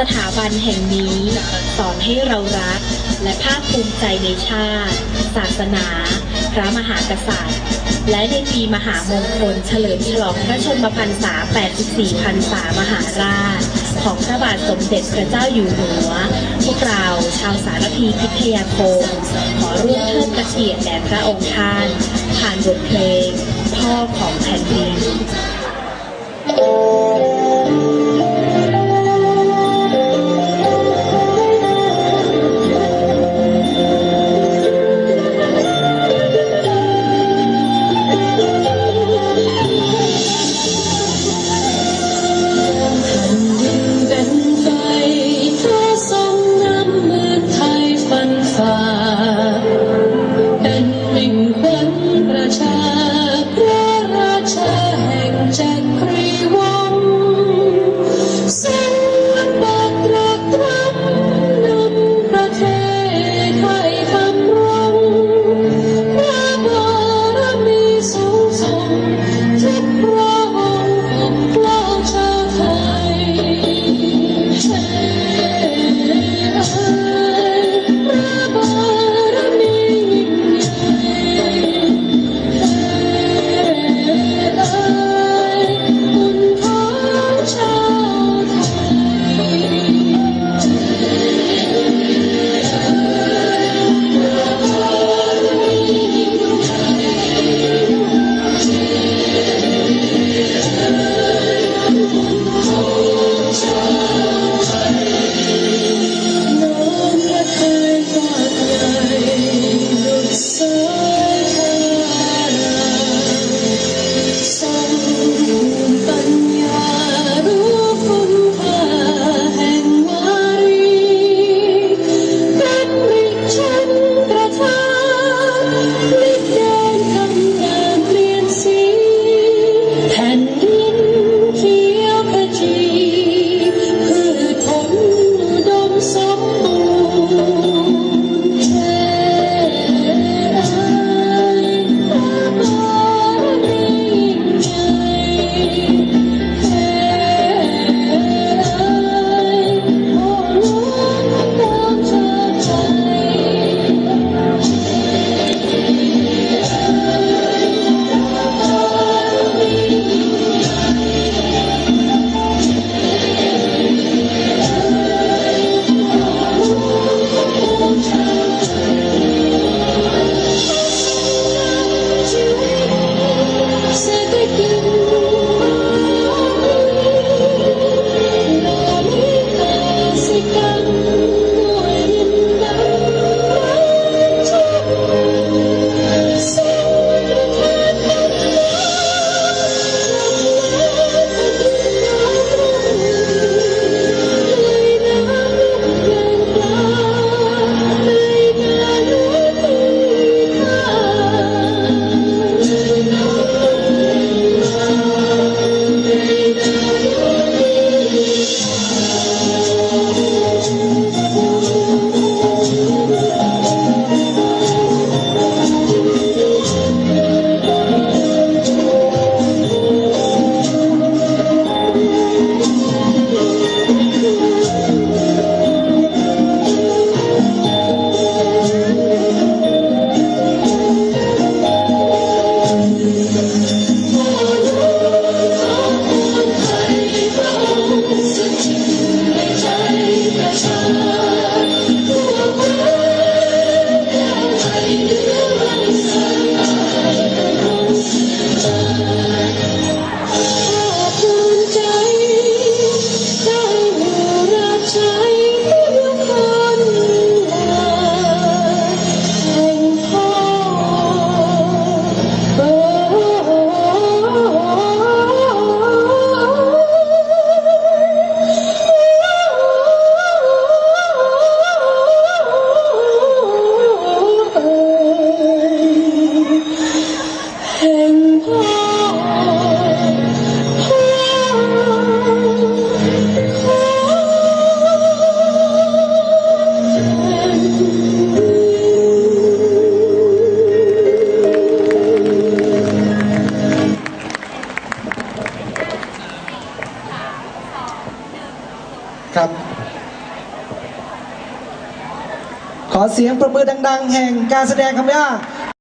สถาบันแห่งนี้สอนให้เรารัก และภาคภูมิใจในชาติ ศาสนา พระมหากษัตริย์ และในปีมหามงคลเฉลิมฉลองพระชนมพรรษา 84 พรรษามหาราช ของพระบาทสมเด็จพระเจ้าอยู่หัว พวกเราชาวสารพีพิทยาคม ขอร่วมเทิดพระเกียรติแด่พระองค์ท่าน ผ่านบทเพลง พ่อของแผ่นดิน Oh ครับ ขอเสียงประมือดัง ๆ แห่งการแสดงคำว่า